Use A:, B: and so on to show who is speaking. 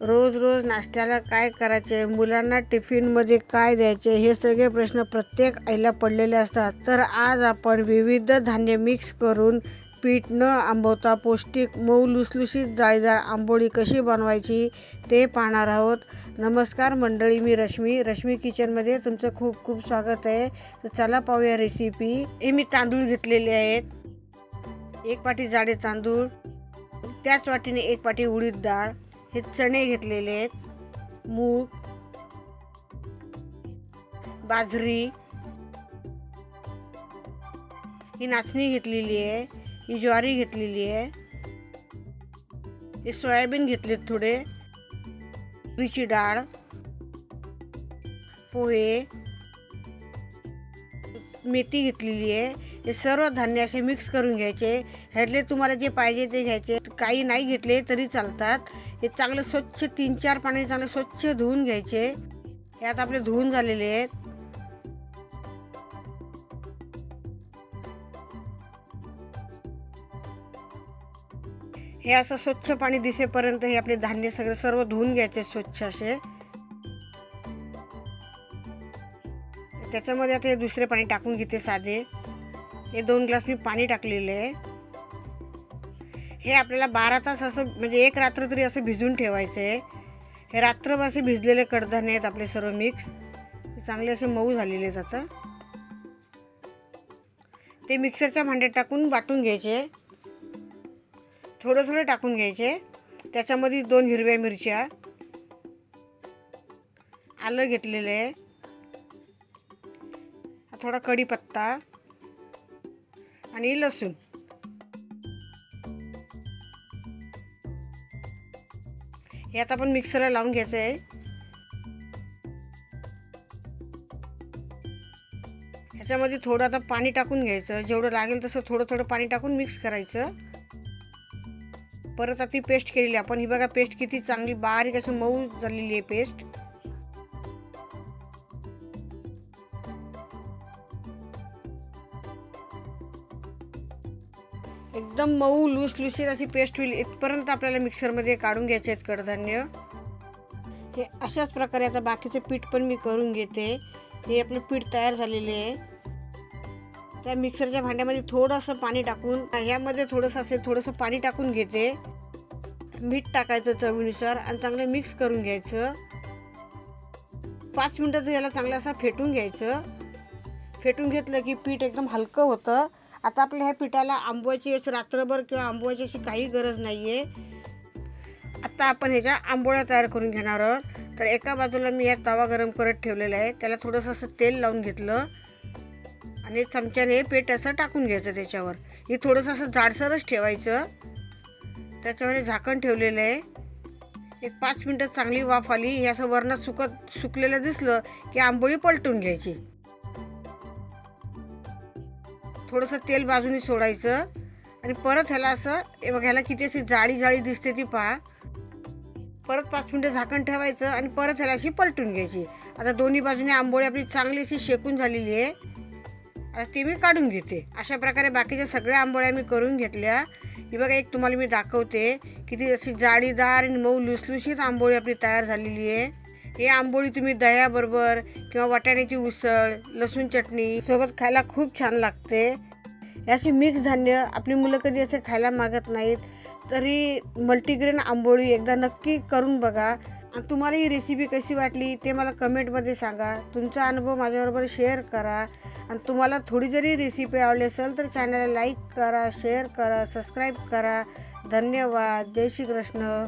A: रोज रोज नाश्त्याला काय करायचे? मुलांना टिफिनमध्ये काय द्यायचे? हे सगळे प्रश्न प्रत्येक आईला पडलेले असतात. तर आज आपण विविध धान्य मिक्स करून पीठ न आंबवता पौष्टिक मऊ लुसलुशीत जाळीदार आंबोळी कशी बनवायची ते पाहणार आहोत. नमस्कार मंडळी मी रश्मी. रश्मी किचनमध्ये तुमचं खूप खूप स्वागत आहे. तर चला पाहूया रेसिपी हे मी तांदूळ घेतलेले आहेत. एक पाठी जाडे तांदूळ त्याच वाटीने एक पाठी उडीद डाळ हे चणे घेतलेले आहेत. मूग बाजरी ही नाचणी घेतलेली आहे ही ज्वारी घेतलेली आहे. हे सोयाबीन घेतलेत थोडे. तुरीची डाळ पोहे मेथी घेतलेली आहे. हे सर्व धान्य असे मिक्स करून घ्यायचे. ह्यातले तुम्हाला जे पाहिजे ते घ्यायचे. काही नाही घेतले तरी चालतात. हे चांगलं स्वच्छ तीन चार पाणी चांगले स्वच्छ धुवून घ्यायचे. हे आता आपले धुवून झालेले आहेत. हे असं स्वच्छ पाणी दिसेपर्यंत हे आपले धान्य सगळे सर्व धुवून घ्यायचे स्वच्छ असे. त्याच्यामध्ये आता हे दुसरे पाणी टाकून घेते साधे. हे दोन ग्लास मी पाणी टाकलेले आहे. हे आपल्याला बारा तास असं म्हणजे एक रात्र तरी असं भिजून ठेवायचं आहे. हे रात्रभर असे भिजलेले कडधान्य आहेत आपले सर्व मिक्स चांगले असे मऊ झालेले आहेत आता. ते मिक्सरच्या भांड्यात टाकून वाटून घ्यायचे. थोडं थोडं टाकून घ्यायचे. त्याच्यामध्ये दोन हिरव्या मिरच्या. आलं घेतलेलं आहे. थोडा कढीपत्ता. आणि लसूण. हे आता आपण मिक्सरला लावून घ्यायचं आहे. ह्याच्यामध्ये थोडं आता पाणी टाकून घ्यायचं. जेवढं लागेल तसं थोडं थोडं पाणी टाकून मिक्स करायचं. परत आता ती पेस्ट केलेली आहे. आपण ही बघा पेस्ट किती चांगली बारीक अशी मऊ झालेली आहे पेस्ट. एकदम मऊ लुसलुशीत अशी पेस्ट होईल. इथपर्यंत आपल्याला मिक्सरमध्ये काढून घ्यायचे आहेत कडधान्य. हे अशाच प्रकारे आता बाकीचे पीठ पण मी करून घेते. हे आपलं पीठ तयार झालेले आहे. त्या मिक्सरच्या भांड्यामध्ये थोडंसं पाणी टाकून ह्यामध्ये थोडंसं असेल थोडंसं पाणी टाकून घेते. मीठ टाकायचं चवीनुसार आणि चांगलं मिक्स करून घ्यायचं. पाच मिनटं तर याला चांगलं असं फेटून घ्यायचं. फेटून घेतलं की पीठ एकदम हलकं होतं. आता आपल्या ह्या पिठाला आंबवायची अशी रात्रभर किंवा आंबवायची अशी काही गरज नाही आहे आता आपण ह्याच्या आंबोळ्या तयार करून घेणार आहोत. तर एका बाजूला मी या तवा गरम करत ठेवलेला आहे. त्याला थोडंसं असं तेल लावून घेतलं. आणि चमच्याने पेट असं टाकून घ्यायचं त्याच्यावर. हे थोडंसं असं जाडसरच ठेवायचं. त्याच्यावर हे झाकण ठेवलेलं आहे. एक पाच मिनटं चांगली वाफ आली. हे असं वरणात सुकत सुकलेलं दिसलं की आंबोळी पलटून घ्यायची. थोडंसं तेल बाजूनी सोडायचं. आणि परत ह्याला असं हे बघ ह्याला किती अशी जाळी जाळी दिसते ती पहा. परत पाच मिनटं झाकण ठेवायचं आणि परत ह्याला अशी पलटून घ्यायची. आता दोन्ही बाजूने आंबोळी आपली चांगली अशी शेकून झालेली आहे. आता ती मी काढून घेते. अशा प्रकारे बाकीच्या सगळ्या आंबोळ्या मी करून घेतल्या. ही बघा एक तुम्हाला मी दाखवते. किती अशी जाळीदार आणि मऊ लुसलुशीत आंबोळी आपली तयार झालेली आहे. हे आंबोळी तुम्ही दह्याबरोबर किंवा वाटाण्याची उसळ लसूण चटणी सोबत खायला खूप छान लागते. असे मिक्स धान्य आपली मुलं कधी असे खायला मागत नाहीत तरी मल्टीग्रेन आंबोळी एकदा नक्की करून बघा. आणि तुम्हाला ही रेसिपी कशी वाटली ते मला कमेंटमध्ये सांगा. तुमचा अनुभव माझ्याबरोबर शेअर करा. आणि तुम्हाला थोडी जरी रेसिपी आवडली असेल तर चॅनलला लाईक करा शेअर करा सबस्क्राईब करा. धन्यवाद. जय श्री कृष्ण